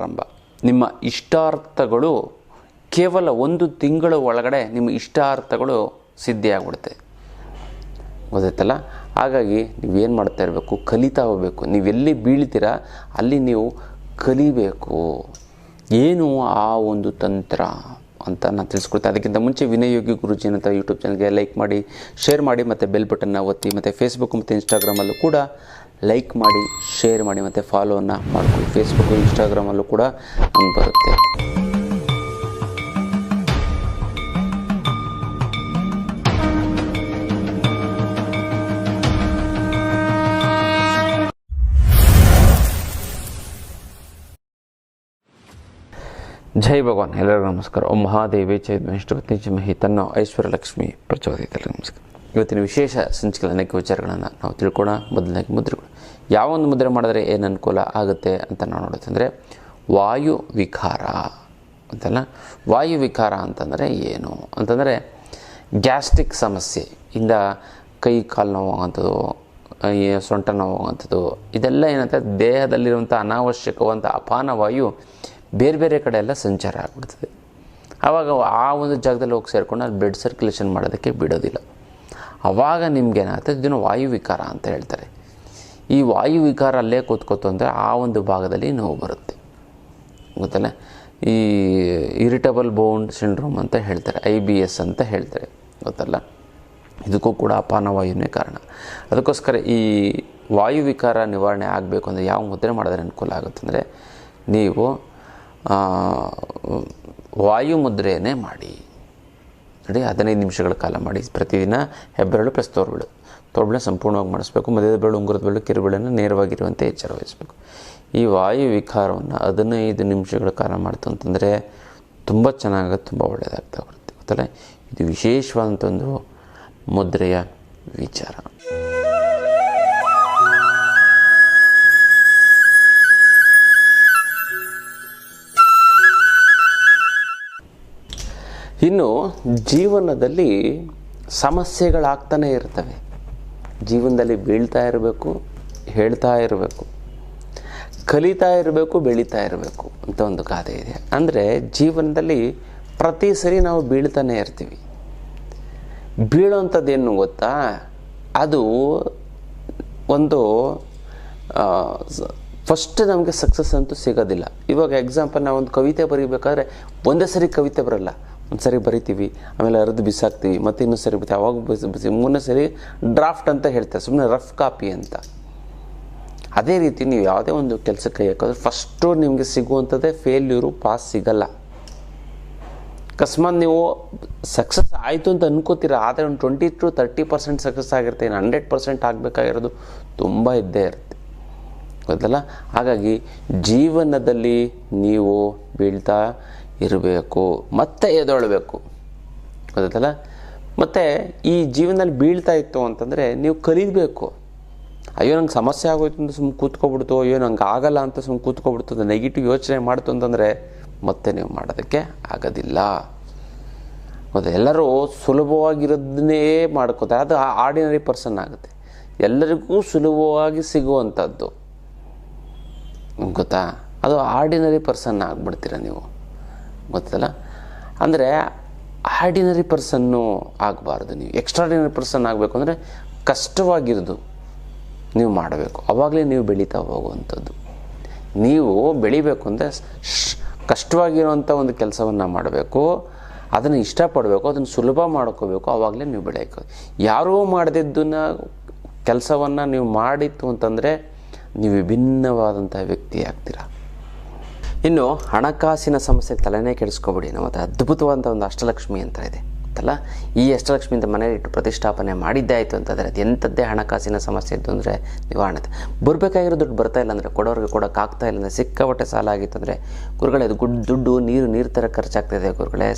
ಪ್ರಾರಂಭ. ನಿಮ್ಮ ಇಷ್ಟಾರ್ಥಗಳು ಕೇವಲ ಒಂದು ತಿಂಗಳ ಒಳಗಡೆ ನಿಮ್ಮ ಇಷ್ಟಾರ್ಥಗಳು ಸಿದ್ಧಿಯಾಗ್ಬಿಡುತ್ತೆ. ಗೊತ್ತಾಯ್ತಲ್ಲ? ಹಾಗಾಗಿ ನೀವೇನು ಮಾಡ್ತಾ ಇರಬೇಕು? ಕಲಿತಾ ಹೋಗಬೇಕು. ನೀವೆಲ್ಲಿ ಬೀಳ್ತೀರಾ? ಅಲ್ಲಿ ನೀವು ಕಲಿಬೇಕು. ಏನು ಆ ಒಂದು ತಂತ್ರ ಅಂತ ನಾನು ತಿಳಿಸ್ಕೊಡ್ತೀನಿ ಅದಕ್ಕಿಂತ ಮುಂಚೆ ವಿನಯೋಗಿ ಯೋಗಿ ಗುರುಜಿ ಅಂತ ಯೂಟ್ಯೂಬ್ ಚಾನಲ್ಗೆ ಲೈಕ್ ಮಾಡಿ ಶೇರ್ ಮಾಡಿ, ಮತ್ತು ಬೆಲ್ ಬಟನ್ನ ಒತ್ತಿ, ಮತ್ತು ಫೇಸ್ಬುಕ್ ಮತ್ತು ಇನ್ಸ್ಟಾಗ್ರಾಮಲ್ಲೂ ಕೂಡ ಲೈಕ್ ಮಾಡಿ ಶೇರ್ ಮಾಡಿ ಮತ್ತು ಫಾಲೋವನ್ನು ಮಾಡ್ಕೊಳ್ಳಿ. ಫೇಸ್ಬುಕ್ ಇನ್ಸ್ಟಾಗ್ರಾಮಲ್ಲೂ ಕೂಡ ಹಂಗೆ ಬರುತ್ತೆ. ಜೈ ಭಗವಾನ್. ಎಲ್ಲರಿಗೂ ನಮಸ್ಕಾರ. ಓಂ ಮಹಾದೇವಿ. ಜೈ ವಿಷ್ಣುಪತಿ ಚಿಮಹಿ ತನ್ನ ಐಶ್ವರ್ಯ ಲಕ್ಷ್ಮಿ ಪ್ರಚೋದಿತ ನಮಸ್ಕಾರ. ಇವತ್ತಿನ ವಿಶೇಷ ಸಂಚಿಕೆಗಳ ವಿಚಾರಗಳನ್ನು ನಾವು ತಿಳ್ಕೊಳ್ಳೋಣ ಮೊದಲನೇಗೆ ಮುದ್ರೆಗಳು ಯಾವ ಒಂದು ಮುದ್ರೆ ಮಾಡಿದ್ರೆ ಏನು ಅನುಕೂಲ ಆಗುತ್ತೆ ಅಂತ ನಾವು ನೋಡೋದಂದರೆ, ವಾಯು ವಿಕಾರ ಅಂತಲ್ಲ, ವಾಯು ವಿಕಾರ ಅಂತಂದರೆ ಏನು? ಅಂತಂದರೆ ಗ್ಯಾಸ್ಟ್ರಿಕ್ ಸಮಸ್ಯೆ. ಇಂದ ಕೈ, ಕಾಲು ಈ ಸೊಂಟ ನೋವಾಗುವಂಥದ್ದು ಇದೆಲ್ಲ ಏನಂತ ದೇಹದಲ್ಲಿರುವಂಥ ಅನಾವಶ್ಯಕವಂಥ ಅಪಾನ ವಾಯು ಬೇರೆ ಬೇರೆ ಕಡೆ ಎಲ್ಲ ಸಂಚಾರ ಆಗ್ಬಿಡ್ತದೆ. ಆವಾಗ ಆ ಒಂದು ಜಾಗದಲ್ಲಿ ಹೋಗಿ ಸೇರಿಕೊಂಡು ಅಲ್ಲಿ ಬ್ಲಡ್ ಸರ್ಕ್ಯುಲೇಷನ್ ಮಾಡೋದಕ್ಕೆ ಬಿಡೋದಿಲ್ಲ. ಆವಾಗ ನಿಮ್ಗೆ ಏನಾಗುತ್ತೆ ಇದನ್ನು ವಾಯು ವಿಕಾರ ಅಂತ ಹೇಳ್ತಾರೆ. ಈ ವಾಯುವಿಕಾರ ಅಲ್ಲೇ ಕೂತ್ಕೋತು ಅಂದರೆ ಆ ಒಂದು ಭಾಗದಲ್ಲಿ ನೋವು ಬರುತ್ತೆ. ಗೊತ್ತಲ್ಲ? ಈ ಇರಿಟಬಲ್ ಬೋನ್ ಸಿಂಡ್ರೋಮ್ ಅಂತ ಹೇಳ್ತಾರೆ ಐ ಬಿ ಎಸ್ ಅಂತ ಹೇಳ್ತಾರೆ. ಗೊತ್ತಲ್ಲ? ಇದಕ್ಕೂ ಕೂಡ ಅಪಾನವಾಯುನೇ ಕಾರಣ. ಅದಕ್ಕೋಸ್ಕರ ಈ ವಾಯುವಿಕಾರ ನಿವಾರಣೆ ಆಗಬೇಕು ಅಂದರೆ ಯಾವ ಮುದ್ರೆ ಮಾಡಿದ್ರೆ ಅನುಕೂಲ ಆಗುತ್ತೆ ಅಂದರೆ ನೀವು ವಾಯು ಮುದ್ರೆಯೇ ಮಾಡಿ. ನೋಡಿ ಹದಿನೈದು ನಿಮಿಷಗಳ ಕಾಲ ಮಾಡಿ ಪ್ರತಿದಿನ ಹೆಬ್ಬೆರಳು ಪ್ಲಸ್ ತೋರ್ಬೆಳು ತೋರ್ಬೆಳೆ ಸಂಪೂರ್ಣವಾಗಿ ಮಾಡಿಸ್ಬೇಕು. ಮಧ್ಯದ ಬೆಳು ಉಂಗುರದ ಬೆಳು ಕಿರುಬೆಳೆಯನ್ನು ನೇರವಾಗಿರುವಂತೆ ಎಚ್ಚರ ವಹಿಸಬೇಕು. ಈ ವಾಯು ವಿಕಾರವನ್ನು ಹದಿನೈದು ನಿಮಿಷಗಳ ಕಾಲ ಮಾಡ್ತು ಅಂತಂದರೆ ತುಂಬ ಚೆನ್ನಾಗುತ್ತೆ ತುಂಬ ಒಳ್ಳೆಯದಾಗ್ತಾ ಬರುತ್ತೆ ಗೊತ್ತಲ್ಲ? ಇದು ವಿಶೇಷವಾದಂಥ ಒಂದು ಮುದ್ರೆಯ ವಿಚಾರ. ಇನ್ನು ಜೀವನದಲ್ಲಿ ಸಮಸ್ಯೆಗಳಾಗ್ತಾನೆ ಇರ್ತವೆ. ಜೀವನದಲ್ಲಿ ಬೀಳ್ತಾ ಇರಬೇಕು, ಹೇಳ್ತಾ ಇರಬೇಕು, ಕಲಿತಾ ಇರಬೇಕು, ಬೆಳೀತಾ ಇರಬೇಕು ಅಂತ ಒಂದು ಗಾದೆ ಇದೆ. ಅಂದರೆ ಜೀವನದಲ್ಲಿ ಪ್ರತಿ ಸರಿ ನಾವು ಬೀಳ್ತಾನೆ ಇರ್ತೀವಿ. ಬೀಳೋಂಥದ್ದೇನು ಗೊತ್ತಾ? ಅದು ಒಂದು ಫಸ್ಟ್ ನಮಗೆ ಸಕ್ಸಸ್ ಅಂತೂ ಸಿಗೋದಿಲ್ಲ. ಇವಾಗ ಎಕ್ಸಾಂಪಲ್ ನಾವು ಒಂದು ಕವಿತೆ ಬರೀಬೇಕಾದ್ರೆ ಒಂದೇ ಸರಿ ಕವಿತೆ ಬರಲ್ಲ. ಒಂದು ಸರಿ ಬರಿತೀವಿ, ಆಮೇಲೆ ಅರ್ಧ ಬಿಸಾಕ್ತೀವಿ, ಮತ್ತೆ ಇನ್ನೊಂದು ಸರಿ ಬರ್ತೀವಿ. ಅವಾಗ ಬಿಸಿ ಬಿಸಿ, ಮೂರನೇ ಸರಿ ಡ್ರಾಫ್ಟ್ ಅಂತ ಹೇಳ್ತಾರೆ ಸುಮ್ಮನೆ ರಫ್ ಕಾಪಿ ಅಂತ. ಅದೇ ರೀತಿ ನೀವು ಯಾವುದೇ ಒಂದು ಕೆಲಸಕ್ಕೆ ಹಾಕೋದ್ರೆ ಫಸ್ಟು ನಿಮಗೆ ಸಿಗುವಂಥದ್ದೇ ಫೇಲ್ಯೂರು ಪಾಸ್ ಸಿಗಲ್ಲ. ಅಕಸ್ಮಾತ್ ನೀವು ಸಕ್ಸಸ್ ಆಯಿತು ಅಂತ ಅನ್ಕೋತೀರ, ಆದರೆ ಒಂದು twenty two thirty percent success ಆಗಿರುತ್ತೆ, ಇನ್ನು ಹಂಡ್ರೆಡ್ ಪರ್ಸೆಂಟ್ ಆಗಬೇಕಾಗಿರೋದು ತುಂಬ ಇದ್ದೇ ಇರುತ್ತೆ. ಗೊತ್ತಲ್ಲ? ಹಾಗಾಗಿ ಜೀವನದಲ್ಲಿ ನೀವು ಬೀಳ್ತಾ ಇರಬೇಕು, ಮತ್ತೆ ಎದೊಳ್ಬೇಕು. ಗೊತ್ತಲ್ಲ ಮತ್ತು ಈ ಜೀವನದಲ್ಲಿ ಬೀಳ್ತಾ ಇತ್ತು ಅಂತಂದರೆ ನೀವು ಕಲಿಬೇಕು. ಅಯ್ಯೋ, ನಂಗೆ ಸಮಸ್ಯೆ ಆಗೋಯ್ತು ಅಂತ ಸುಮ್ಮನೆ ಕೂತ್ಕೊಬಿಡ್ತು, ಅಯ್ಯೋ, ನಂಗೆ ಆಗಲ್ಲ ಅಂತ ಸುಮ್ಮನೆ ಕೂತ್ಕೊಬಿಡ್ತು ಅಂತ ನೆಗೆಟಿವ್ ಯೋಚನೆ ಮಾಡ್ತು ಅಂತಂದರೆ ಮತ್ತೆ ನೀವು ಮಾಡೋದಕ್ಕೆ ಆಗೋದಿಲ್ಲ. ಮತ್ತು ಎಲ್ಲರೂ ಸುಲಭವಾಗಿರೋದನ್ನೇ ಮಾಡ್ಕೋತಾರೆ. ಅದು ಆರ್ಡಿನರಿ ಪರ್ಸನ್ ಆಗುತ್ತೆ. ಎಲ್ಲರಿಗೂ ಸುಲಭವಾಗಿ ಸಿಗುವಂಥದ್ದು. ಗೊತ್ತಾ? ಅದು ಆರ್ಡಿನರಿ ಪರ್ಸನ್ ಆಗಿಬಿಡ್ತೀರ ನೀವು. ಗೊತ್ತಲ್ಲ? ಅಂದರೆ ಆರ್ಡಿನರಿ ಪರ್ಸನ್ನು ಆಗಬಾರ್ದು ನೀವು. ಎಕ್ಸ್ಟ್ರಾಡಿನರಿ ಪರ್ಸನ್ ಆಗಬೇಕು ಅಂದರೆ ಕಷ್ಟವಾಗಿರೋದು ನೀವು ಮಾಡಬೇಕು. ಅವಾಗಲೇ ನೀವು ಬೆಳೀತಾ ಹೋಗುವಂಥದ್ದು. ನೀವು ಬೆಳಿಬೇಕು ಅಂದರೆ ಕಷ್ಟವಾಗಿರುವಂಥ ಒಂದು ಕೆಲಸವನ್ನು ಮಾಡಬೇಕು. ಅದನ್ನು ಇಷ್ಟಪಡಬೇಕು, ಅದನ್ನು ಸುಲಭ ಮಾಡ್ಕೋಬೇಕು, ಅವಾಗಲೇ ನೀವು ಬೆಳೆಯಬೇಕು ಯಾರೂ ಮಾಡದಿದ್ದನ್ನ ಕೆಲಸವನ್ನು ನೀವು ಮಾಡಿತ್ತು ಅಂತಂದರೆ ನೀವು ವಿಭಿನ್ನವಾದಂಥ ವ್ಯಕ್ತಿ ಆಗ್ತೀರಾ? ಇನ್ನು ಹಣಕಾಸಿನ ಸಮಸ್ಯೆಗೆ ತಲೆನೇ ಕೆಡಿಸ್ಕೊಬೇಡಿ. ನಮ್ಮ ಹತ್ರ ಅದ್ಭುತವಾದಂಥ ಒಂದು ಅಷ್ಟಲಕ್ಷ್ಮಿ ಅಂತ ಇದೆ. ಗೊತ್ತಲ್ಲ ಈ ಅಷ್ಟಲಕ್ಷ್ಮಿಯಿಂದ ಮನೇಲಿ ಇಟ್ಟು ಪ್ರತಿಷ್ಠಾಪನೆ ಮಾಡಿದ್ದೇ ಆಯಿತು ಅಂತಂದರೆ ಅದು ಎಂಥದ್ದೇ ಹಣಕಾಸಿನ ಸಮಸ್ಯೆ ಇತ್ತು ಅಂದರೆ ನಿವಾರಣೆ. ಬರಬೇಕಾಗಿರೋ ದುಡ್ಡು ಬರ್ತಾ ಇಲ್ಲ ಅಂದರೆ ಕೊಡೋರಿಗೆ ಕೊಡೋಕ್ಕಾಗ್ತಾ ಇಲ್ಲ ಅಂದರೆ ಸಿಕ್ಕಾಪಟ್ಟೆ ಸಾಲ ಆಗಿತ್ತು ಅಂದರೆ ಗುರುಗಳೇ, ಅದು ಗುಡ್ ದುಡ್ಡು, ನೀರು ನೀರು ಥರ ಖರ್ಚಾಗ್ತಾಯಿದೆ ಗುರುಗಳೇ.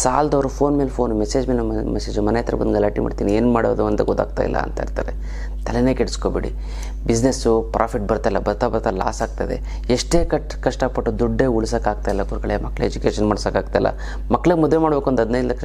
ಸಾಲದವರು ಫೋನ್ ಮೇಲೆ ಫೋನ್ ಮೆಸೇಜ್ ಮೇಲೆ ಮೆಸೇಜ್ ಮನೆ ಹತ್ರ ಬಂದು ಗಲಾಟೆ ಮಾಡ್ತೀನಿ, ಏನು ಮಾಡೋದು ಅಂತ ಗೊತ್ತಾಗ್ತಾ ಇಲ್ಲ ಅಂತ ಇರ್ತಾರೆ. ತಲೆನೇ ಕೆಡಿಸ್ಕೋಬೇಡಿ. ಬಿಸ್ನೆಸ್ಸು ಪ್ರಾಫಿಟ್ ಬರ್ತಾಯಿಲ್ಲ ಬರ್ತಾ ಬರ್ತಾ ಲಾಸ್ ಆಗ್ತದೆ ಎಷ್ಟೇ ಕಟ್, ಕಷ್ಟಪಟ್ಟು ದುಡ್ಡೇ ಉಳಿಸೋಕ್ಕಾಗ್ತಾ ಇಲ್ಲ ಗುರುಗಳೇ ಮಕ್ಕಳು ಎಜುಕೇಷನ್ ಮಾಡ್ಸೋಕ್ಕಾಗ್ತಾಯಿಲ್ಲ ಮಕ್ಳಿಗೆ ಮದುವೆ ಮಾಡಬೇಕು ಒಂದು ಹದಿನೈದು ಲಕ್ಷ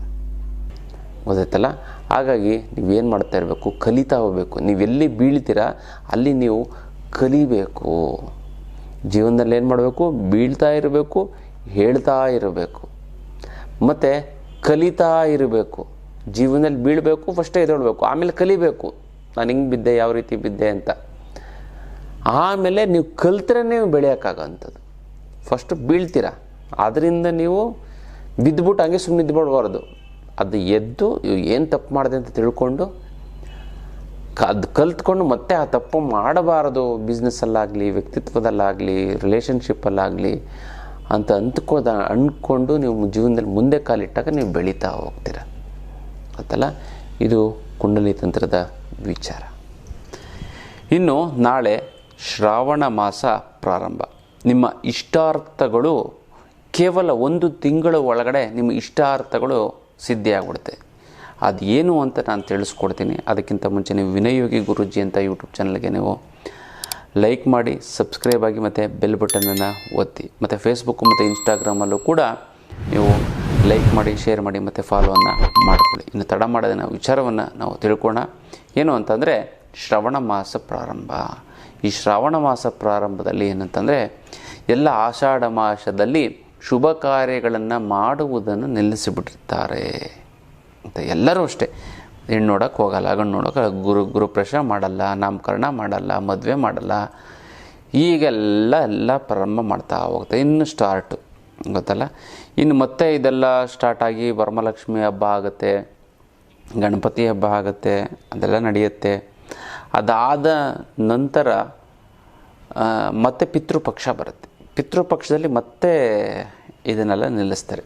ಗೊತ್ತಾಯ್ತಲ್ಲ ಹಾಗಾಗಿ ನೀವೇನು ಮಾಡ್ತಾ ಇರಬೇಕು? ಕಲಿತಾ ಹೋಗಬೇಕು. ನೀವೆಲ್ಲಿ ಬೀಳ್ತೀರಾ, ಅಲ್ಲಿ ನೀವು ಕಲಿಬೇಕು. ಜೀವನದಲ್ಲಿ ಏನು ಮಾಡಬೇಕು? ಬೀಳ್ತಾ ಇರಬೇಕು, ಹೇಳ್ತಾ ಇರಬೇಕು. ಮತ್ತು ಕಲಿತಾ ಇರಬೇಕು. ಜೀವನದಲ್ಲಿ ಬೀಳಬೇಕು, ಫಸ್ಟೇ ಎದ್ದೇಳಬೇಕು. ಆಮೇಲೆ ಕಲಿಬೇಕು. ನಾನು ಹಿಂಗೆ ಬಿದ್ದೆ, ಯಾವ ರೀತಿ ಬಿದ್ದೆ ಅಂತ. ಆಮೇಲೆ ನೀವು ಕಲ್ತ್ರೆ ನೀವು ಬೆಳೆಯೋಕ್ಕಾಗೋಂಥದ್ದು. ಫಸ್ಟ್ ಬೀಳ್ತೀರಾ. ಅದರಿಂದ ನೀವು ಬಿದ್ದುಬಿಟ್ಟು ಹಂಗೆ ಸುಮ್ಮನೆ ಇದ್ಬಿಡ್ಬಾರ್ದು ಅದು ಎದ್ದು ಏನು ತಪ್ಪು ಮಾಡಿದೆ ಅಂತ ತಿಳ್ಕೊಂಡು ಅದು ಕಲ್ತ್ಕೊಂಡು ಮತ್ತೆ ಆ ತಪ್ಪು ಮಾಡಬಾರದು ಬಿಸ್ನೆಸ್ಸಲ್ಲಾಗಲಿ ವ್ಯಕ್ತಿತ್ವದಲ್ಲಾಗಲಿ ರಿಲೇಷನ್ಶಿಪ್ಪಲ್ಲಾಗಲಿ ಅಂತ ಅಂದ್ಕೋದ ಅಂದ್ಕೊಂಡು ನೀವು ಜೀವನದಲ್ಲಿ ಮುಂದೆ ಕಾಲಿಟ್ಟಾಗ ನೀವು ಬೆಳೀತಾ ಹೋಗ್ತೀರ. ಗೊತ್ತಲ್ಲ ಇದು ಕುಂಡಲಿ ತಂತ್ರದ ವಿಚಾರ. ಇನ್ನು ನಾಳೆ ಶ್ರಾವಣ ಮಾಸ ಪ್ರಾರಂಭ. ನಿಮ್ಮ ಇಷ್ಟಾರ್ಥಗಳು ಕೇವಲ ಒಂದು ತಿಂಗಳ ಒಳಗಡೆ ನಿಮ್ಮ ಇಷ್ಟಾರ್ಥಗಳು ಸಿದ್ಧಿಯಾಗ್ಬಿಡುತ್ತೆ. ಅದು ಏನು ಅಂತ ನಾನು ತಿಳಿಸ್ಕೊಡ್ತೀನಿ. ಅದಕ್ಕಿಂತ ಮುಂಚೆ ನೀವು ವಿನಯೋಗಿ ಗುರುಜಿ ಅಂತ ಯೂಟ್ಯೂಬ್ ಚಾನಲ್ಗೆ ನೀವು ಲೈಕ್ ಮಾಡಿ, ಸಬ್ಸ್ಕ್ರೈಬ್ ಆಗಿ ಮತ್ತು ಬೆಲ್ ಬಟನನ್ನು ಒತ್ತಿ. ಮತ್ತು ಫೇಸ್ಬುಕ್ಕು ಮತ್ತು ಇನ್ಸ್ಟಾಗ್ರಾಮಲ್ಲೂ ಕೂಡ ನೀವು ಲೈಕ್ ಮಾಡಿ, ಶೇರ್ ಮಾಡಿ ಮತ್ತು ಫಾಲೋವನ್ನು ಮಾಡಿಕೊಳ್ಳಿ. ಇನ್ನು ತಡ ಮಾಡದೆ ನಾವು ವಿಚಾರವನ್ನು ನಾವು ತಿಳ್ಕೋಣ. ಏನು ಅಂತಂದರೆ ಶ್ರವಣ ಮಾಸ ಪ್ರಾರಂಭ. ಈ ಶ್ರಾವಣ ಮಾಸ ಪ್ರಾರಂಭದಲ್ಲಿ ಏನಂತಂದರೆ ಎಲ್ಲ ಆಷಾಢ ಮಾಸದಲ್ಲಿ ಶುಭ ಕಾರ್ಯಗಳನ್ನು ಮಾಡುವುದನ್ನು ನಿಲ್ಲಿಸಿಬಿಟ್ಟಿರ್ತಾರೆ ಅಂತ ಎಲ್ಲರೂ ಅಷ್ಟೇ. ಹೆಣ್ಣು ನೋಡೋಕೆ ಹೋಗಲ್ಲ, ಗಂಡು ನೋಡೋಕೆ ಗುರು ಗುರುಪ್ರವೇಶ ಮಾಡಲ್ಲ, ನಾಮಕರಣ ಮಾಡಲ್ಲ, ಮದುವೆ ಮಾಡಲ್ಲ, ಈಗೆಲ್ಲ ಎಲ್ಲ ಪ್ರಾರಂಭ ಮಾಡ್ತಾ ಹೋಗುತ್ತೆ. ಇನ್ನು ಸ್ಟಾರ್ಟು ಗೊತ್ತಲ್ಲ? ಇನ್ನು ಮತ್ತೆ ಇದೆಲ್ಲ ಸ್ಟಾರ್ಟ್ ಆಗಿ ವರಮಲಕ್ಷ್ಮಿ ಹಬ್ಬ ಆಗುತ್ತೆ, ಗಣಪತಿ ಹಬ್ಬ ಆಗುತ್ತೆ, ಅದೆಲ್ಲ ನಡೆಯುತ್ತೆ. ಅದಾದ ನಂತರ ಮತ್ತೆ ಪಿತೃಪಕ್ಷ ಬರುತ್ತೆ. ಪಿತೃಪಕ್ಷದಲ್ಲಿ ಮತ್ತೆ ಇದನ್ನೆಲ್ಲ ನಿಲ್ಲಿಸ್ತಾರೆ.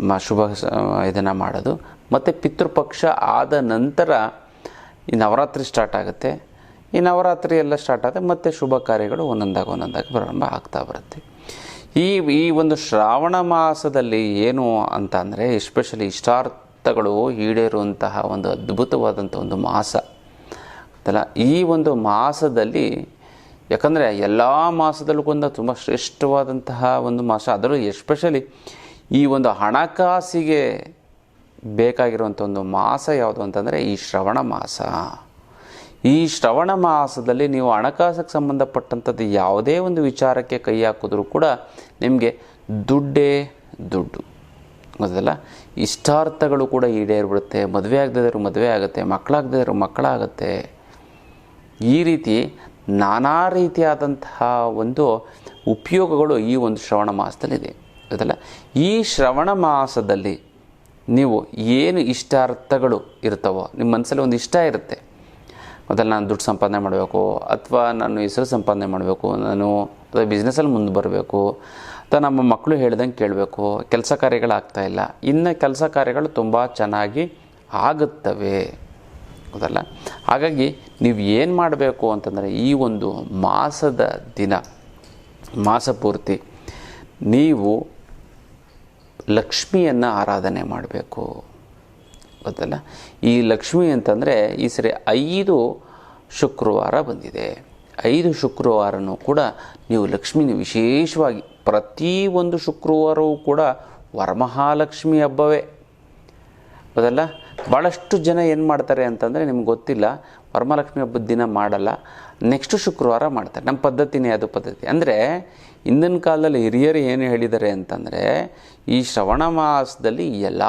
ಮ, ಶುಭ ಇದನ್ನು ಮಾಡೋದು. ಮತ್ತು ಪಿತೃಪಕ್ಷ ಆದ ನಂತರ ಈ ನವರಾತ್ರಿ ಸ್ಟಾರ್ಟ್ ಆಗುತ್ತೆ. ಈ ನವರಾತ್ರಿ ಎಲ್ಲ ಸ್ಟಾರ್ಟ್ ಆದರೆ ಮತ್ತೆ ಶುಭ ಕಾರ್ಯಗಳು ಒಂದೊಂದಾಗಿ ಒಂದೊಂದಾಗಿ ಪ್ರಾರಂಭ ಆಗ್ತಾ ಬರುತ್ತೆ. ಈ ಈ ಒಂದು ಶ್ರಾವಣ ಮಾಸದಲ್ಲಿ ಏನು ಅಂತ ಅಂದರೆ ಎಸ್ಪೆಷಲಿ ಇಷ್ಟಾರ್ಥಗಳು ಈಡೇರುವಂತಹ ಒಂದು ಅದ್ಭುತವಾದಂಥ ಒಂದು ಮಾಸ. ಅಲ್ಲ ಈ ಒಂದು ಮಾಸದಲ್ಲಿ ಯಾಕಂದರೆ ಎಲ್ಲ ಮಾಸದಲ್ಲೂ ಕೂಡ ತುಂಬ ಶ್ರೇಷ್ಠವಾದಂತಹ ಒಂದು ಮಾಸ. ಅದರಲ್ಲೂ ಎಸ್ಪೆಷಲಿ ಈ ಒಂದು ಹಣಕಾಸಿಗೆ ಬೇಕಾಗಿರುವಂಥ ಒಂದು ಮಾಸ ಯಾವುದು ಅಂತಂದರೆ ಈ ಶ್ರವಣ ಮಾಸ. ಈ ಶ್ರವಣ ಮಾಸದಲ್ಲಿ ನೀವು ಹಣಕಾಸಿಗೆ ಸಂಬಂಧಪಟ್ಟಂಥದ್ದು ಯಾವುದೇ ಒಂದು ವಿಚಾರಕ್ಕೆ ಕೈ ಹಾಕಿದ್ರೂ ಕೂಡ ನಿಮಗೆ ದುಡ್ಡೇ ದುಡ್ಡು. ಗೊತ್ತಲ್ಲ ಇಷ್ಟಾರ್ಥಗಳು ಕೂಡ ಈಡೇರ್ಬಿಡುತ್ತೆ. ಮದುವೆ ಆಗದಿದ್ರು ಮದುವೆ ಆಗುತ್ತೆ ಮಕ್ಕಳಾಗದಿದ್ರು ಮಕ್ಕಳಾಗುತ್ತೆ. ಈ ರೀತಿ ನಾನಾ ರೀತಿಯಾದಂತಹ ಒಂದು ಉಪಯೋಗಗಳು ಈ ಒಂದು ಶ್ರವಣ ಮಾಸದಲ್ಲಿದೆ. ಗೊತ್ತಲ್ಲ? ಈ ಶ್ರವಣ ಮಾಸದಲ್ಲಿ ನೀವು ಏನು ಇಷ್ಟಾರ್ಥಗಳು ಇರ್ತವೋ ನಿಮ್ಮ ಮನಸ್ಸಲ್ಲಿ ಒಂದು ಇಷ್ಟ ಇರುತ್ತೆ. ಮೊದಲು ನಾನು ದುಡ್ಡು ಸಂಪಾದನೆ ಮಾಡಬೇಕು, ಅಥವಾ ನಾನು ಹೆಸರು ಸಂಪಾದನೆ ಮಾಡಬೇಕು, ನಾನು ಅಥವಾ ಬಿಸ್ನೆಸ್ಸಲ್ಲಿ ಮುಂದೆ ಬರಬೇಕು, ಅಥವಾ ನಮ್ಮ ಮಕ್ಕಳು ಹೇಳ್ದಂಗೆ ಕೇಳಬೇಕು, ಕೆಲಸ ಕಾರ್ಯಗಳು ಇಲ್ಲ. ಇನ್ನು ಕೆಲಸ ಕಾರ್ಯಗಳು ತುಂಬ ಚೆನ್ನಾಗಿ ಆಗುತ್ತವೆ. ಹೌದಲ್ಲ ಹಾಗಾಗಿ ನೀವು ಏನು ಮಾಡಬೇಕು ಅಂತಂದರೆ ಈ ಒಂದು ಮಾಸದ ದಿನ, ಮಾಸ ಪೂರ್ತಿ ನೀವು ಲಕ್ಷ್ಮಿಯನ್ನು ಆರಾಧನೆ ಮಾಡಬೇಕು. ಗೊತ್ತಲ್ಲ? ಈ ಲಕ್ಷ್ಮಿ ಅಂತಂದರೆ ಈ ಸರಿ ಐದು ಶುಕ್ರವಾರ ಬಂದಿದೆ. ಐದು ಶುಕ್ರವಾರನೂ ಕೂಡ ನೀವು ಲಕ್ಷ್ಮಿನ ವಿಶೇಷವಾಗಿ ಪ್ರತಿ ಒಂದು ಶುಕ್ರವಾರವೂ ಕೂಡ ವರಮಹಾಲಕ್ಷ್ಮಿ ಹಬ್ಬವೇ. ಹೌದಲ್ಲ ಭಾಳಷ್ಟು ಜನ ಏನು ಮಾಡ್ತಾರೆ ಅಂತಂದರೆ ನಿಮ್ಗೆ ಗೊತ್ತಿಲ್ಲ, ವರಮಹಾಲಕ್ಷ್ಮಿ ಹಬ್ಬದ ದಿನ ಮಾಡಲ್ಲ ನೆಕ್ಸ್ಟ್ ಶುಕ್ರವಾರ ಮಾಡ್ತಾರೆ. ನಮ್ಮ ಪದ್ಧತಿನೇ ಅದು ಪದ್ಧತಿ. ಅಂದರೆ ಹಿಂದಿನ ಕಾಲದಲ್ಲಿ ಹಿರಿಯರು ಏನು ಹೇಳಿದ್ದಾರೆ ಅಂತಂದರೆ, ಈ ಶ್ರವಣ ಮಾಸದಲ್ಲಿ ಎಲ್ಲ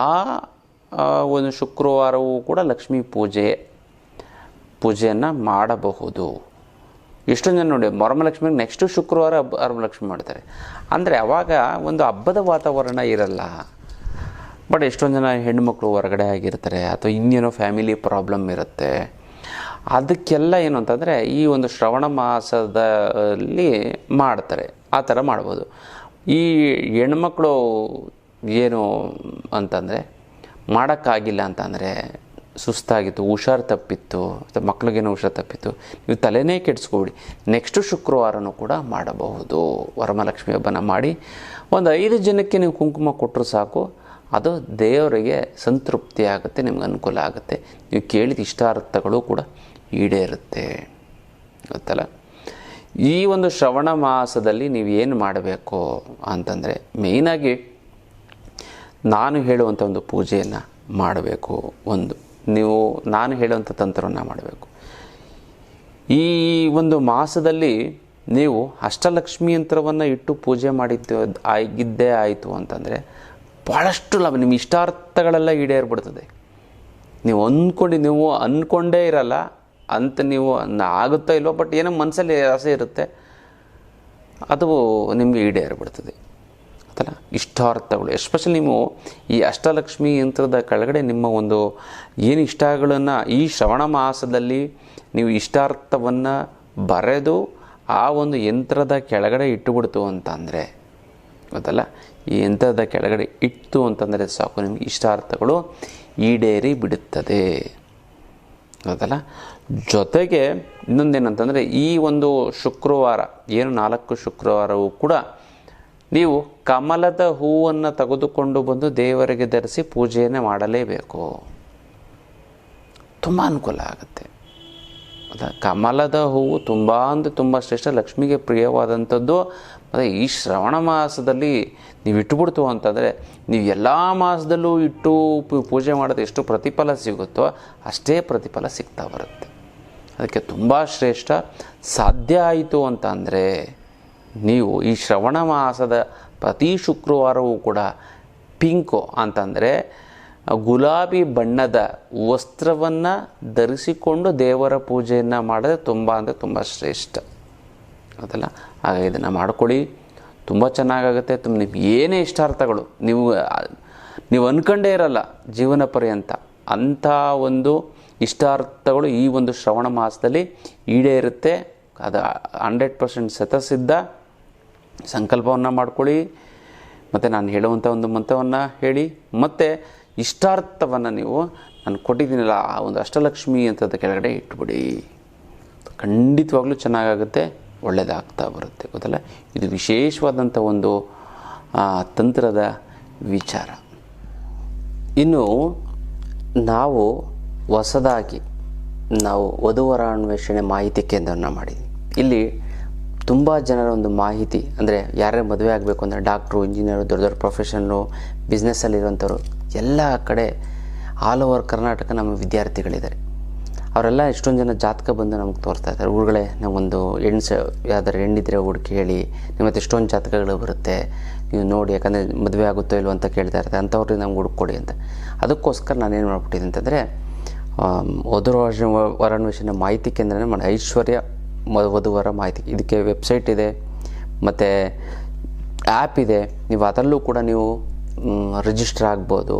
ಒಂದು ಶುಕ್ರವಾರವೂ ಕೂಡ ಲಕ್ಷ್ಮೀ ಪೂಜೆ, ಪೂಜೆಯನ್ನು ಮಾಡಬಹುದು. ಎಷ್ಟೊಂದು ಜನ ನೋಡಿ ವರಮಲಕ್ಷ್ಮಿಗೆ ನೆಕ್ಸ್ಟು ಶುಕ್ರವಾರ ಹಬ್ಬ ವರಮಲಕ್ಷ್ಮಿ ಮಾಡ್ತಾರೆ. ಅಂದರೆ ಅವಾಗ ಒಂದು ಹಬ್ಬದ ವಾತಾವರಣ ಇರಲ್ಲ. ಬಟ್ ಎಷ್ಟೊಂದು ಜನ ಹೆಣ್ಮಕ್ಳು ಹೊರಗಡೆ ಆಗಿರ್ತಾರೆ ಅಥವಾ ಇನ್ನೇನೋ ಫ್ಯಾಮಿಲಿ ಪ್ರಾಬ್ಲಮ್ ಇರುತ್ತೆ. ಅದಕ್ಕೆಲ್ಲ ಏನು ಅಂತಂದರೆ ಈ ಒಂದು ಶ್ರವಣ ಮಾಸದಲ್ಲಿ ಮಾಡ್ತಾರೆ. ಆ ಥರ ಮಾಡ್ಬೋದು. ಈ ಹೆಣ್ಮಕ್ಳು ಏನು ಅಂತಂದರೆ ಮಾಡೋಕ್ಕಾಗಿಲ್ಲ ಅಂತಂದರೆ ಸುಸ್ತಾಗಿತ್ತು, ಹುಷಾರು ತಪ್ಪಿತ್ತು, ಅಥವಾ ಮಕ್ಳಿಗೇನೋ ಹುಷಾರು ತಪ್ಪಿತ್ತು, ನೀವು ತಲೆನೇ ಕೆಡಿಸ್ಕೊಬಿಡಿ. ನೆಕ್ಸ್ಟ್ ಶುಕ್ರವಾರನೂ ಕೂಡ ಮಾಡಬಹುದು. ವರಮಹಾಲಕ್ಷ್ಮಿ ಹಬ್ಬನ ಮಾಡಿ ಒಂದು ಐದು ಜನಕ್ಕೆ ನೀವು ಕುಂಕುಮ ಕೊಟ್ಟರು ಸಾಕು. ಅದು ದೇವರಿಗೆ ಸಂತೃಪ್ತಿ ಆಗುತ್ತೆ, ನಿಮ್ಗೆ ಅನುಕೂಲ ಆಗುತ್ತೆ. ನೀವು ಕೇಳಿದ ಇಷ್ಟಾರ್ಥಗಳು ಕೂಡ ಈಡೇರುತ್ತೆ. ಗೊತ್ತಲ್ಲ? ಈ ಒಂದು ಶ್ರವಣ ಮಾಸದಲ್ಲಿ ನೀವು ಏನು ಮಾಡಬೇಕು ಅಂತಂದರೆ ಮೇಯ್ನಾಗಿ ನಾನು ಹೇಳುವಂಥ ಒಂದು ಪೂಜೆಯನ್ನು ಮಾಡಬೇಕು. ಒಂದು, ನೀವು, ನಾನು ಹೇಳುವಂಥ ತಂತ್ರವನ್ನು ಮಾಡಬೇಕು. ಈ ಒಂದು ಮಾಸದಲ್ಲಿ ನೀವು ಅಷ್ಟಲಕ್ಷ್ಮಿ ಯಂತ್ರವನ್ನು ಇಟ್ಟು ಪೂಜೆ ಮಾಡಿದ್ದೆ, ಆಗಿದ್ದೇ ಆಯಿತು ಅಂತಂದರೆ ಭಾಳಷ್ಟು ಲಾಭ, ನಿಮ್ಮ ಇಷ್ಟಾರ್ಥಗಳೆಲ್ಲ ಈಡೇರ್ಬಿಡ್ತದೆ. ನೀವು ಅಂದ್ಕೊಂಡು, ನೀವು ಅಂದ್ಕೊಂಡೇ ಇರಲ್ಲ, ಅಂತ ನೀವು ಆಗುತ್ತೋ ಇಲ್ವೋ, ಬಟ್ ಏನೋ ಮನಸ್ಸಲ್ಲಿ ಆಸೆ ಇರುತ್ತೆ, ಅದು ನಿಮಗೆ ಈಡೇರಿಬಿಡ್ತದೆ. ಆಯ್ತಲ್ಲ ಇಷ್ಟಾರ್ಥಗಳು, ಎಸ್ಪೆಷಲಿ ನೀವು ಈ ಅಷ್ಟಲಕ್ಷ್ಮಿ ಯಂತ್ರದ ಕೆಳಗಡೆ ನಿಮ್ಮ ಒಂದು ಏನು ಇಷ್ಟಗಳನ್ನು ಈ ಶ್ರವಣ ಮಾಸದಲ್ಲಿ ನೀವು ಇಷ್ಟಾರ್ಥವನ್ನು ಬರೆದು ಆ ಒಂದು ಯಂತ್ರದ ಕೆಳಗಡೆ ಇಟ್ಟುಬಿಡ್ತು ಅಂತಂದರೆ ಗೊತ್ತಲ್ಲ? ಯಂತ್ರದ ಕೆಳಗಡೆ ಇಟ್ಟು ಅಂತಂದರೆ ಸಾಕು, ನಿಮಗೆ ಇಷ್ಟಾರ್ಥಗಳು ಈಡೇರಿ ಬಿಡುತ್ತದೆ. ಗೊತ್ತಲ್ಲ? ಜೊತೆಗೆ ಇನ್ನೊಂದೇನಂತಂದರೆ ಈ ಒಂದು ಶುಕ್ರವಾರ, ಏನು ನಾಲ್ಕು ಶುಕ್ರವಾರವೂ ಕೂಡ ನೀವು ಕಮಲದ ಹೂವನ್ನು ತೆಗೆದುಕೊಂಡು ಬಂದು ದೇವರಿಗೆ ಧರಿಸಿ ಪೂಜೆಯನ್ನು ಮಾಡಲೇಬೇಕು. ತುಂಬ ಅನುಕೂಲ ಆಗುತ್ತೆ. ಕಮಲದ ಹೂವು ತುಂಬ ಅಂದರೆ ತುಂಬ ಶ್ರೇಷ್ಠ. ಲಕ್ಷ್ಮಿಗೆ ಪ್ರಿಯವಾದಂಥದ್ದು ಮತ್ತು ಈ ಶ್ರವಣ ಮಾಸದಲ್ಲಿ ನೀವು ಇಟ್ಬಿಡ್ತು ಅಂತಂದರೆ ನೀವು ಎಲ್ಲ ಮಾಸದಲ್ಲೂ ಇಟ್ಟು ಪೂಜೆ ಮಾಡೋದು ಎಷ್ಟು ಪ್ರತಿಫಲ ಸಿಗುತ್ತೋ ಅಷ್ಟೇ ಪ್ರತಿಫಲ ಸಿಗ್ತಾ ಬರುತ್ತೆ. ಅದಕ್ಕೆ ತುಂಬ ಶ್ರೇಷ್ಠ. ಸಾಧ್ಯ ಆಯಿತು ಅಂತ ನೀವು ಈ ಶ್ರವಣ ಮಾಸದ ಪ್ರತಿ ಶುಕ್ರವಾರವೂ ಕೂಡ ಪಿಂಕು ಅಂತಂದರೆ ಗುಲಾಬಿ ಬಣ್ಣದ ವಸ್ತ್ರವನ್ನು ಧರಿಸಿಕೊಂಡು ದೇವರ ಪೂಜೆಯನ್ನು ಮಾಡಿದ್ರೆ ತುಂಬ ಅಂದರೆ ತುಂಬ ಶ್ರೇಷ್ಠ. ಹೌದಲ್ಲ ಆಗ ಇದನ್ನು ಮಾಡ್ಕೊಳ್ಳಿ. ತುಂಬ ಚೆನ್ನಾಗಾಗುತ್ತೆ. ತುಂಬ ನಿಮ್ಗೆ ಏನೇ ಇಷ್ಟಾರ್ಥಗಳು, ನೀವು ನೀವು ಅಂದ್ಕೊಂಡೇ ಇರಲ್ಲ ಜೀವನ ಪರ್ಯಂತ. ಅಂಥ ಒಂದು ಇಷ್ಟಾರ್ಥಗಳು ಈ ಒಂದು ಶ್ರವಣ ಮಾಸದಲ್ಲಿ ಈಡೇರುತ್ತೆ ಅದು ಹಂಡ್ರೆಡ್ ಪರ್ಸೆಂಟ್ ಸತಸಿದ್ಧ ಸಂಕಲ್ಪವನ್ನು ಮಾಡ್ಕೊಳ್ಳಿ. ಮತ್ತು ನಾನು ಹೇಳುವಂಥ ಒಂದು ಮಂತ್ರವನ್ನು ಹೇಳಿ. ಮತ್ತು ಇಷ್ಟಾರ್ಥವನ್ನು ನೀವು ನಾನು ಕೊಟ್ಟಿದ್ದೀನಲ್ಲ ಆ ಒಂದು ಅಷ್ಟಲಕ್ಷ್ಮಿ ಅಂತದ ಕೆಳಗಡೆ ಇಟ್ಬಿಡಿ. ಖಂಡಿತವಾಗ್ಲೂ ಚೆನ್ನಾಗಾಗುತ್ತೆ. ಒಳ್ಳೆಯದಾಗ್ತಾ ಬರುತ್ತೆ. ಗೊತ್ತಲ್ಲ? ಇದು ವಿಶೇಷವಾದಂಥ ಒಂದು ತಂತ್ರದ ವಿಚಾರ. ಇನ್ನು ನಾವು ಹೊಸದಾಗಿ ನಾವು ವಧುವರ ಅನ್ವೇಷಣೆ ಮಾಹಿತಿ ಕೇಂದ್ರವನ್ನು ಮಾಡಿದ್ವಿ. ಇಲ್ಲಿ ತುಂಬ ಜನರ ಒಂದು ಮಾಹಿತಿ, ಅಂದರೆ ಯಾರ್ಯಾರು ಮದುವೆ ಆಗಬೇಕು ಅಂದರೆ ಡಾಕ್ಟ್ರು, ಇಂಜಿನಿಯರು, ದೊಡ್ಡ ದೊಡ್ಡ ಪ್ರೊಫೆಷನ್ನು ಬಿಸ್ನೆಸ್ಸಲ್ಲಿರುವಂಥವ್ರು ಎಲ್ಲ ಕಡೆ ಆಲ್ ಓವರ್ ಕರ್ನಾಟಕ ನಮ್ಮ ವಿದ್ಯಾರ್ಥಿಗಳಿದ್ದಾರೆ. ಅವರೆಲ್ಲ ಎಷ್ಟೊಂದು ಜನ ಜಾತಕ ಬಂದು ನಮ್ಗೆ ತೋರಿಸ್ತಾ ಇದ್ದಾರೆ. ಊರುಗಳೇ ನಾವೊಂದು ಹೆಣ್ಣು ಸ, ಯಾವ್ದಾರು ಹೆಣ್ಣಿದ್ರೆ ಹುಡುಕಿ ಹೇಳಿ ನಿಮ್ಮತ್ತೆ ಎಷ್ಟೊಂದು ಜಾತಕಗಳು ಬರುತ್ತೆ, ನೀವು ನೋಡಿ, ಯಾಕಂದರೆ ಮದುವೆ ಆಗುತ್ತೋ ಇಲ್ವೋ ಅಂತ ಕೇಳ್ತಾ ಇರ್ತಾರೆ. ಅಂಥವ್ರಿಗೆ ನಮ್ಗೆ ಹುಡುಕೊಡಿ ಅಂತ. ಅದಕ್ಕೋಸ್ಕರ ನಾನು ಏನು ಮಾಡ್ಬಿಟ್ಟಿದ್ದೀನಿ ಅಂತಂದರೆ ವಧುವರ ವರಾನ್ವೇಷಣೆ ಮಾಹಿತಿ ಕೇಂದ್ರನೇ ಮಾಡಿ ಐಶ್ವರ್ಯ ವಧುವರ ಮಾಹಿತಿ. ಇದಕ್ಕೆ ವೆಬ್ಸೈಟ್ ಇದೆ, ಮತ್ತು ಆ್ಯಪ್ ಇದೆ. ನೀವು ಅದರಲ್ಲೂ ಕೂಡ ನೀವು ರಿಜಿಸ್ಟರ್ ಆಗ್ಬೋದು.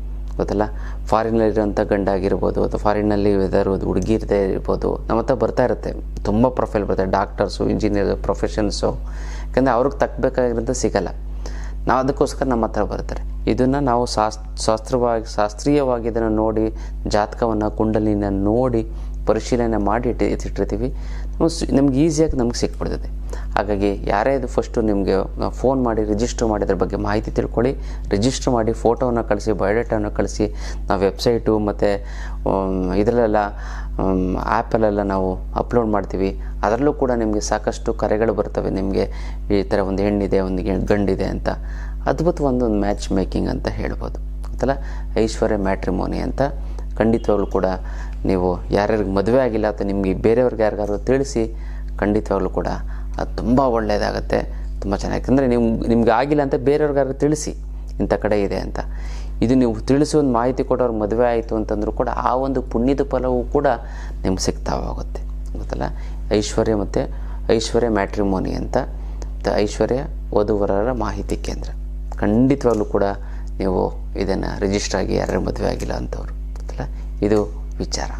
ಗೊತ್ತಲ್ಲ? ಫಾರಿನಲ್ಲಿರೋಂಥ ಗಂಡ ಆಗಿರ್ಬೋದು ಅಥವಾ ಫಾರಿನಲ್ಲಿ ಇರೋದು ಹುಡುಗಿ ಇರದೇ ಇರ್ಬೋದು, ನಮ್ಮ ಹತ್ರ ಬರ್ತಾ ಇರುತ್ತೆ. ತುಂಬ ಪ್ರೊಫೈಲ್ ಬರ್ತದೆ ಡಾಕ್ಟರ್ಸು ಇಂಜಿನಿಯರ್ ಪ್ರೊಫೆಷನ್ಸು ಯಾಕಂದರೆ ಅವ್ರಿಗೆ ತಕ್ಕಬೇಕಾಗಿರೋದು ಸಿಗಲ್ಲ. ನಾವು ಅದಕ್ಕೋಸ್ಕರ ನಮ್ಮ ಹತ್ರ ಬರ್ತಾರೆ. ಇದನ್ನು ನಾವು ಶಾಸ್, ಶಾಸ್ತ್ರವಾಗಿ, ಶಾಸ್ತ್ರೀಯವಾಗಿ ಇದನ್ನು ನೋಡಿ, ಜಾತಕವನ್ನು ಕುಂಡಲಿನ ನೋಡಿ, ಪರಿಶೀಲನೆ ಮಾಡಿ ಇಟ್ಟು ಸ್- ನಮ್ಗೆ ಈಸಿಯಾಗಿ ನಮ್ಗೆ ಸಿಕ್ಬಿಡ್ತದೆ. ಹಾಗಾಗಿ ಯಾರೇ ಇದು ಫಸ್ಟು ನಿಮಗೆ ಫೋನ್ ಮಾಡಿ ರಿಜಿಸ್ಟರ್ ಮಾಡಿದ್ರ ಬಗ್ಗೆ ಮಾಹಿತಿ ತಿಳ್ಕೊಳ್ಳಿ. ರಿಜಿಸ್ಟರ್ ಮಾಡಿ ಫೋಟೋವನ್ನು ಕಳಿಸಿ ಬಯೋಡೇಟಾವನ್ನು ಕಳಿಸಿ, ನಾವು ವೆಬ್ಸೈಟು ಮತ್ತು ಇದರಲ್ಲೆಲ್ಲ ಆ್ಯಪಲ್ಲೆಲ್ಲ ನಾವು ಅಪ್ಲೋಡ್ ಮಾಡ್ತೀವಿ. ಅದರಲ್ಲೂ ಕೂಡ ನಿಮಗೆ ಸಾಕಷ್ಟು ಕರೆಗಳು ಬರ್ತವೆ. ನಿಮಗೆ ಈ ಥರ ಒಂದು ಹೆಣ್ಣಿದೆ, ಒಂದು ಗಂಡಿದೆ ಅಂತ. ಅದ್ಭುತ ಒಂದು ಮ್ಯಾಚ್ ಮೇಕಿಂಗ್ ಅಂತ ಹೇಳ್ಬೋದು. ಗೊತ್ತಲ್ಲ? ಐಶ್ವರ್ಯ ಮ್ಯಾಟ್ರಿಮೋನಿ ಅಂತ ಖಂಡಿತವಾಗ್ಲೂ ಕೂಡ ನೀವು ಯಾರ್ಯಾರಿಗೆ ಮದುವೆ ಆಗಿಲ್ಲ ಅಥವಾ ನಿಮಗೆ ಬೇರೆಯವ್ರಿಗೆ ಯಾರಿಗಾದ್ರು ತಿಳಿಸಿ, ಖಂಡಿತವಾಗ್ಲೂ ಕೂಡ ಅದು ತುಂಬ ಒಳ್ಳೆಯದಾಗತ್ತೆ ತುಂಬ ಚೆನ್ನಾಗಿ. ಅಂದರೆ ನೀವು ನಿಮ್ಗೆ ಆಗಿಲ್ಲ ಅಂತ ಬೇರೆಯವ್ರಿಗಾದ್ರು ತಿಳಿಸಿ, ಇಂಥ ಕಡೆ ಇದೆ ಅಂತ. ಇದು ನೀವು ತಿಳಿಸಿ ಒಂದು ಮಾಹಿತಿ ಕೊಡೋರು ಮದುವೆ ಆಯಿತು ಅಂತಂದ್ರೂ ಕೂಡ ಆ ಒಂದು ಪುಣ್ಯದ ಫಲವೂ ಕೂಡ ನಿಮ್ಗೆ ಸಿಗ್ತಾ ಹೋಗುತ್ತೆ ಗೊತ್ತಲ್ಲ? ಐಶ್ವರ್ಯ ಮತ್ತು ಐಶ್ವರ್ಯ ಮ್ಯಾಟ್ರಿಮೋನಿ ಅಂತ. ಮತ್ತು ಐಶ್ವರ್ಯ ವಧುವರರ ಮಾಹಿತಿ ಕೇಂದ್ರ. ಖಂಡಿತವಾಗ್ಲೂ ಕೂಡ ನೀವು ಇದನ್ನು ರಿಜಿಸ್ಟರ್ ಆಗಿ ಯಾರ್ಯಾರು ಮದುವೆ ಆಗಿಲ್ಲ ಅಂಥವ್ರು ಗೊತ್ತಲ್ಲ? ಇದು ವಿಚಾರ